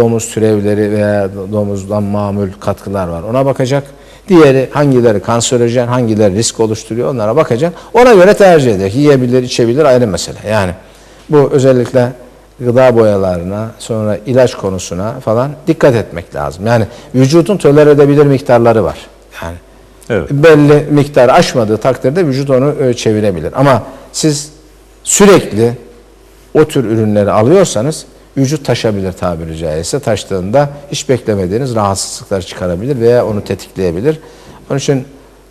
domuz türevleri veya domuzdan mamul katkılar var. Ona bakacak. Diğeri hangileri kanserojen, hangileri risk oluşturuyor onlara bakacak. Ona göre tercih edecek. Yiyebilir, içebilir ayrı mesele. Yani bu özellikle gıda boyalarına, sonra ilaç konusuna falan dikkat etmek lazım. Yani vücudun tolere edebilir miktarları var. Yani Evet. belli miktar aşmadığı takdirde vücut onu e, çevirebilir. Ama siz sürekli o tür ürünleri alıyorsanız vücut taşabilir tabiri caizse. Taştığında hiç beklemediğiniz rahatsızlıklar çıkarabilir veya onu tetikleyebilir. Onun için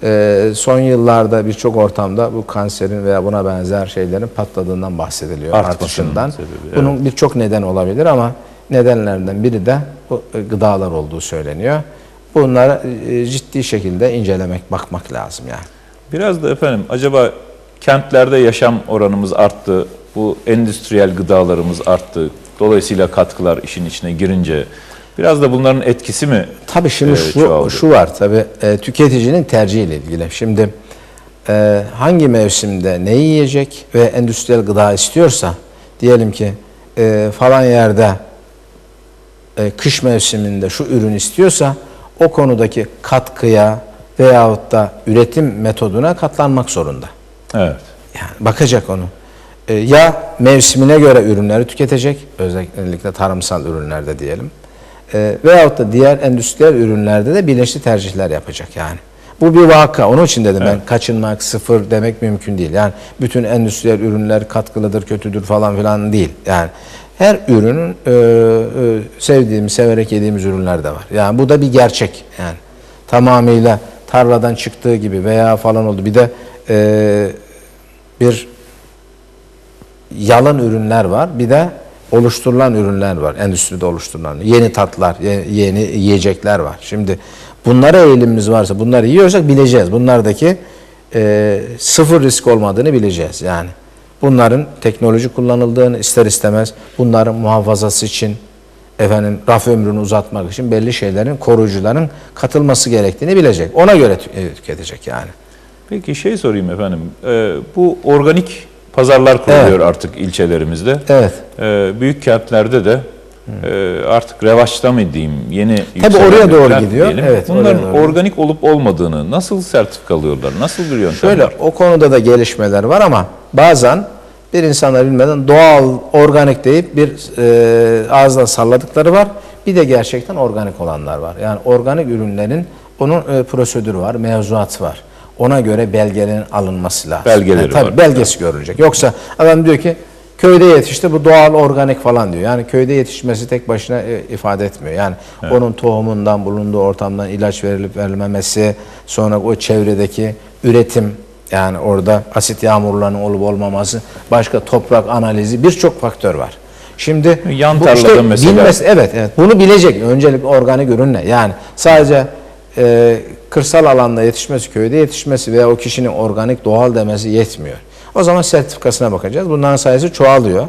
e, son yıllarda birçok ortamda bu kanserin veya buna benzer şeylerin patladığından bahsediliyor. Artışından. sebebi, Bunun birçok neden olabilir ama nedenlerden biri de bu e, gıdalar olduğu söyleniyor. Bunları e, ciddi şekilde incelemek, bakmak lazım yani. Biraz da efendim acaba kentlerde yaşam oranımız arttı, bu endüstriyel gıdalarımız arttı. Dolayısıyla katkılar işin içine girince biraz da bunların etkisi mi? Tabii şimdi e, şu, çoğaldı? şu var tabii e, tüketicinin tercihiyle ilgili. Şimdi e, hangi mevsimde ne yiyecek ve endüstriyel gıda istiyorsa diyelim ki e, falan yerde e, kış mevsiminde şu ürün istiyorsa o konudaki katkıya veyahut da üretim metoduna katlanmak zorunda. Evet. Yani bakacak onu. E, ya mevsimine göre ürünleri tüketecek, özellikle tarımsal ürünlerde diyelim. E, veyahut da diğer endüstriyel ürünlerde de bilinçli tercihler yapacak yani. Bu bir vaka. Onun için dedim ben kaçınmak, sıfır demek mümkün değil. Yani bütün endüstriyel ürünler katkılıdır, kötüdür falan filan değil. Yani her ürünün e, e, sevdiğimiz, severek yediğimiz ürünler de var. Yani bu da bir gerçek yani. Tamamıyla tarladan çıktığı gibi veya falan oldu. Bir de e, bir yalan ürünler var. Bir de oluşturulan ürünler var. Endüstride oluşturulan. Yeni tatlar, ye- yeni yiyecekler var. Şimdi bunlara eğilimimiz varsa, bunları yiyorsak bileceğiz. Bunlardaki e, sıfır risk olmadığını bileceğiz. Yani bunların teknoloji kullanıldığını ister istemez bunların muhafazası için efendim raf ömrünü uzatmak için belli şeylerin koruyucuların katılması gerektiğini bilecek. Ona göre e, tüketecek yani. Peki şey sorayım efendim. Ee, bu organik pazarlar kuruluyor artık ilçelerimizde. Evet. Ee, büyük kentlerde de e, artık revaçta mı diyeyim, yeni Tabii oraya doğru gidiyor. diyelim. Evet, Bunların doğru. organik olup olmadığını nasıl sertifikalıyorlar? Nasıl bir yöntem Şöyle var? o konuda da gelişmeler var ama bazen bir insanlar bilmeden doğal, organik deyip bir e, ağızdan salladıkları var. Bir de gerçekten organik olanlar var. Yani organik ürünlerin onun e, prosedürü var, mevzuatı var. Ona göre belgelerin alınması lazım. Belgeleri Yani tabii var. belgesi görülecek. Yoksa adam diyor ki köyde yetişti bu doğal organik falan diyor. Yani köyde yetişmesi tek başına e, ifade etmiyor. Yani onun tohumundan, bulunduğu ortamdan ilaç verilip verilmemesi, sonra o çevredeki üretim yani orada asit yağmurlarının olup olmaması, başka toprak analizi birçok faktör var. Şimdi Yan bu tarlada mesela- bilmesi- evet, evet. Bunu bilecek. Öncelikle organik ürün ne? Yani sadece e, kırsal alanda yetişmesi, köyde yetişmesi veya o kişinin organik doğal demesi yetmiyor. O zaman sertifikasına bakacağız. Bunların sayısı çoğalıyor.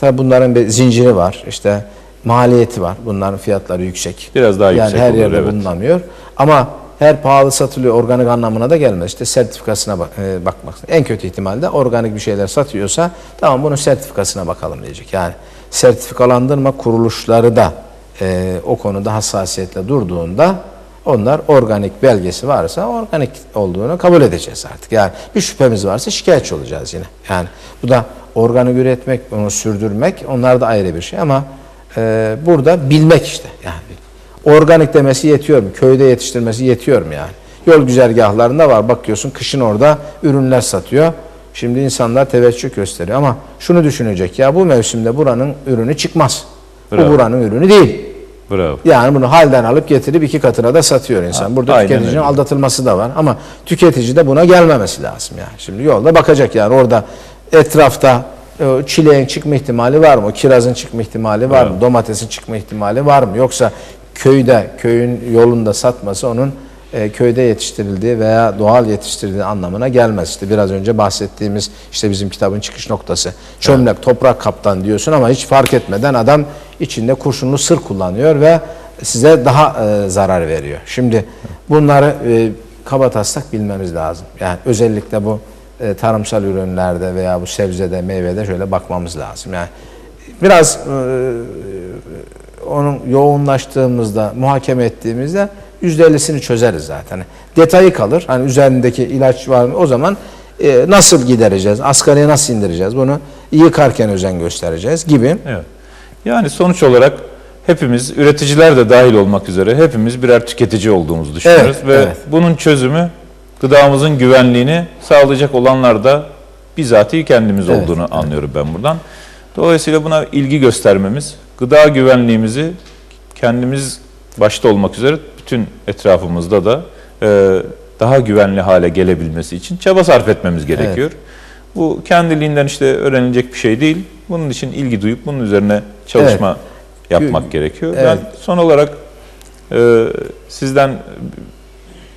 Tabii bunların bir zinciri var. İşte maliyeti var. Bunların fiyatları yüksek. Biraz daha yani yüksek her olur, yerde evet. bulunamıyor. Ama her pahalı satılıyor organik anlamına da gelmez. İşte sertifikasına bak, e, bakmak. En kötü ihtimalle organik bir şeyler satıyorsa tamam bunun sertifikasına bakalım diyecek. Yani sertifikalandırma kuruluşları da e, o konuda hassasiyetle durduğunda onlar organik belgesi varsa organik olduğunu kabul edeceğiz artık. Yani bir şüphemiz varsa şikayetçi olacağız yine. Yani bu da organik üretmek, onu sürdürmek onlar da ayrı bir şey ama e, burada bilmek işte. Yani organik demesi yetiyor mu? Köyde yetiştirmesi yetiyor mu yani? Yol güzergahlarında var bakıyorsun kışın orada ürünler satıyor. Şimdi insanlar teveccüh gösteriyor ama şunu düşünecek ya bu mevsimde buranın ürünü çıkmaz. Bravo. Bu buranın ürünü değil. Bravo. Yani bunu halden alıp getirip iki katına da satıyor insan. Burada aynen tüketicinin öyle. aldatılması da var ama tüketici de buna gelmemesi lazım yani. Şimdi yolda bakacak yani orada etrafta e, çileğin çıkma ihtimali var mı? Kirazın çıkma ihtimali var mı? Domatesin çıkma ihtimali var mı? Yoksa köyde, köyün yolunda satması onun e, köyde yetiştirildiği veya doğal yetiştirildiği anlamına gelmez. İşte biraz önce bahsettiğimiz işte bizim kitabın çıkış noktası. Çömlek, toprak kaptan diyorsun ama hiç fark etmeden adam içinde kurşunlu sır kullanıyor ve size daha e, zarar veriyor. Şimdi bunları e, kaba taslak bilmemiz lazım. Yani özellikle bu e, tarımsal ürünlerde veya bu sebzede, meyvede şöyle bakmamız lazım. Yani biraz e, onun yoğunlaştığımızda, muhakeme ettiğimizde %50'sini çözeriz zaten. Detayı kalır. Hani üzerindeki ilaç var mı? O zaman e, nasıl gidereceğiz? Asgariye nasıl indireceğiz? Bunu yıkarken özen göstereceğiz gibi. Evet. Yani sonuç olarak hepimiz üreticiler de dahil olmak üzere hepimiz birer tüketici olduğumuzu düşünüyoruz Evet, ve evet. bunun çözümü gıdamızın güvenliğini sağlayacak olanlar da bizatihi kendimiz Evet, olduğunu anlıyorum ben buradan. Dolayısıyla buna ilgi göstermemiz, gıda güvenliğimizi kendimiz başta olmak üzere bütün etrafımızda da e, daha güvenli hale gelebilmesi için çaba sarf etmemiz gerekiyor. Bu kendiliğinden işte öğrenilecek bir şey değil. Bunun için ilgi duyup bunun üzerine çalışma yapmak gerekiyor. Evet. Ben son olarak e, sizden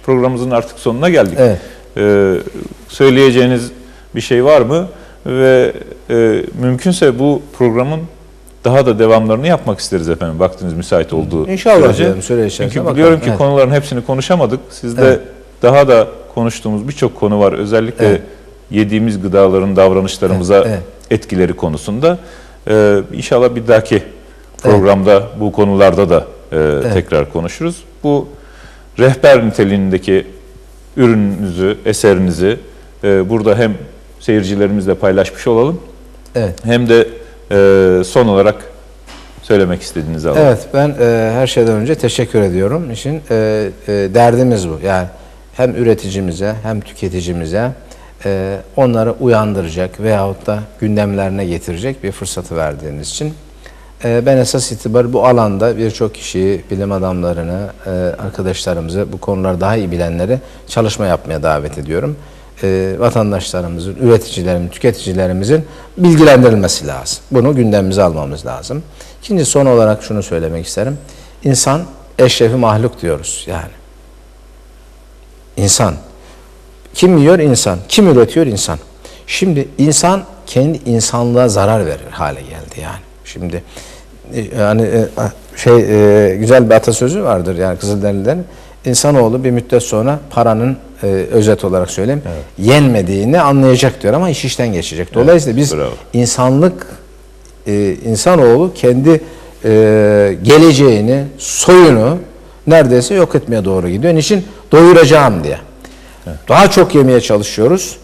programımızın artık sonuna geldik. Evet. E, söyleyeceğiniz bir şey var mı? Ve e, mümkünse bu programın daha da devamlarını yapmak isteriz efendim. Vaktiniz müsait olduğu İnşallah sürece. diyelim, süre içerisinde Çünkü bakalım. biliyorum ki Evet. konuların hepsini konuşamadık. Sizde Evet. daha da konuştuğumuz birçok konu var. Özellikle Evet. yediğimiz gıdaların davranışlarımıza Evet, evet. etkileri konusunda. Ee, inşallah bir dahaki programda bu konularda da e, tekrar konuşuruz. Bu rehber niteliğindeki ürününüzü, eserinizi e, burada hem seyircilerimizle paylaşmış olalım Evet. hem de e, son olarak söylemek istediğinizi alalım. Evet ben e, her şeyden önce teşekkür ediyorum. İşin e, e, derdimiz bu. Yani hem üreticimize hem tüketicimize e, onları uyandıracak veyahut da gündemlerine getirecek bir fırsatı verdiğiniz için. E, ben esas itibar bu alanda birçok kişiyi, bilim adamlarını, e, arkadaşlarımızı, bu konuları daha iyi bilenleri çalışma yapmaya davet ediyorum. E, vatandaşlarımızın, üreticilerimizin, tüketicilerimizin bilgilendirilmesi lazım. Bunu gündemimize almamız lazım. İkinci son olarak şunu söylemek isterim. İnsan eşrefi mahluk diyoruz yani. İnsan. Kim yiyor? İnsan. Kim üretiyor? İnsan. Şimdi insan kendi insanlığa zarar verir hale geldi yani. Şimdi e, yani e, şey e, güzel bir atasözü vardır yani Kızılderililerin. İnsanoğlu bir müddet sonra paranın e, özet olarak söyleyeyim yenmediğini anlayacak diyor ama iş işten geçecek. Dolayısıyla biz bravo. insanlık e, insanoğlu kendi e, geleceğini, soyunu neredeyse yok etmeye doğru gidiyor. Niçin? Doyuracağım diye. Daha çok yemeye çalışıyoruz.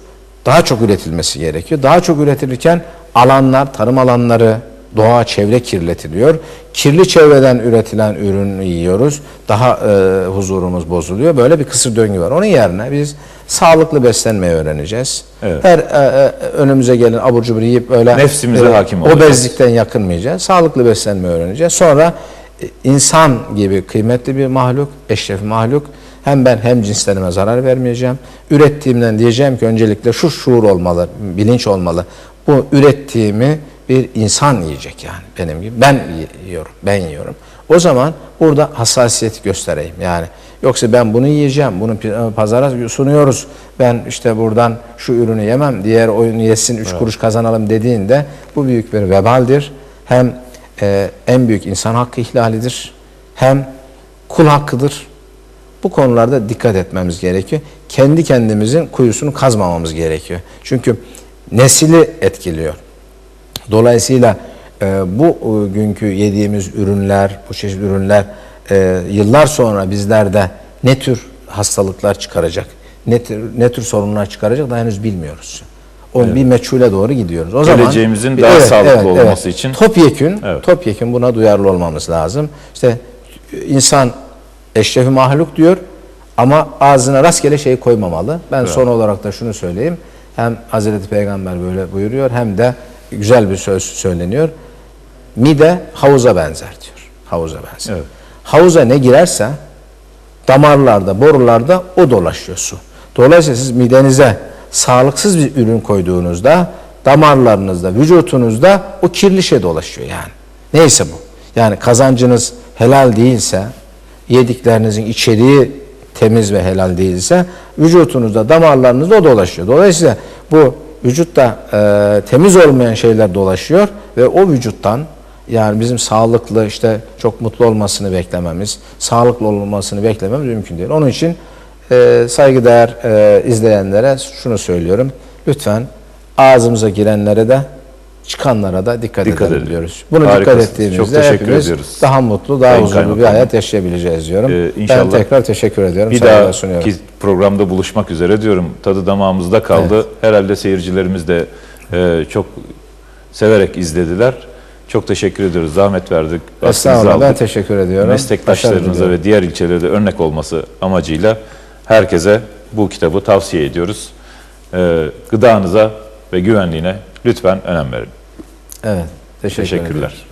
Daha çok üretilmesi gerekiyor. Daha çok üretilirken alanlar, tarım alanları, doğa, çevre kirletiliyor. Kirli çevreden üretilen ürünü yiyoruz. Daha e, huzurumuz bozuluyor. Böyle bir kısır döngü var. Onun yerine biz sağlıklı beslenmeyi öğreneceğiz. Evet. Her e, e, önümüze gelen abur cubur yiyip öyle Nefsimize hakim olacağız. Obezlikten yakınmayacağız. Sağlıklı beslenmeyi öğreneceğiz. Sonra e, insan gibi kıymetli bir mahluk, eşref mahluk. Hem ben hem cinslerime zarar vermeyeceğim. Ürettiğimden diyeceğim ki öncelikle şu şuur olmalı, bilinç olmalı. Bu ürettiğimi bir insan yiyecek yani benim gibi. Ben yiyorum, ben yiyorum. O zaman burada hassasiyet göstereyim yani. Yoksa ben bunu yiyeceğim, bunu pazara sunuyoruz. Ben işte buradan şu ürünü yemem, diğer oyunu yesin, üç kuruş kazanalım dediğinde bu büyük bir vebaldir. Hem e, en büyük insan hakkı ihlalidir, hem kul hakkıdır. Bu konularda dikkat etmemiz gerekiyor. Kendi kendimizin kuyusunu kazmamamız gerekiyor. Çünkü nesili etkiliyor. Dolayısıyla e, bu e, günkü yediğimiz ürünler, bu çeşit ürünler e, yıllar sonra bizlerde ne tür hastalıklar çıkaracak, ne tür, ne tür sorunlar çıkaracak da henüz bilmiyoruz. O bir meçhule doğru gidiyoruz. O Geleceğimizin daha sağlıklı olması için- topyekün, Evet. topyekün buna duyarlı olmamız lazım. İşte insan eşrefi mahluk diyor ama ağzına rastgele şey koymamalı. Ben son olarak da şunu söyleyeyim. Hem Hazreti Peygamber böyle buyuruyor hem de güzel bir söz söyleniyor. Mide havuza benzer diyor. Havuza benzer. Evet. Havuza ne girerse damarlarda, borularda o dolaşıyor su. Dolayısıyla siz midenize sağlıksız bir ürün koyduğunuzda damarlarınızda, vücutunuzda o kirli şey dolaşıyor yani. Neyse bu. Yani kazancınız helal değilse, yediklerinizin içeriği temiz ve helal değilse vücutunuzda, damarlarınızda o dolaşıyor. Dolayısıyla bu vücutta e, temiz olmayan şeyler dolaşıyor ve o vücuttan yani bizim sağlıklı işte çok mutlu olmasını beklememiz, sağlıklı olmasını beklememiz mümkün değil. Onun için e, saygıdeğer e, izleyenlere şunu söylüyorum. Lütfen ağzımıza girenlere de çıkanlara da dikkat, Dikkat edelim edelim. diyoruz. Bunu Harikasınız. dikkat ettiğimizde Çok teşekkür hepimiz ediyoruz. daha mutlu, daha Sayın huzurlu bir hayat yaşayabileceğiz diyorum. Ee, ben tekrar teşekkür ediyorum. Bir daha sunuyorum. programda buluşmak üzere diyorum. Tadı damağımızda kaldı. Evet. Herhalde seyircilerimiz de e, çok severek izlediler. Çok teşekkür ediyoruz. Zahmet verdik. Estağfurullah ben teşekkür ediyorum. Meslektaşlarınıza ve diğer ilçelere de örnek olması amacıyla herkese bu kitabı tavsiye ediyoruz. E, gıdanıza ve güvenliğine lütfen önem verin. Evet. Teşekkür Teşekkürler. ediyoruz.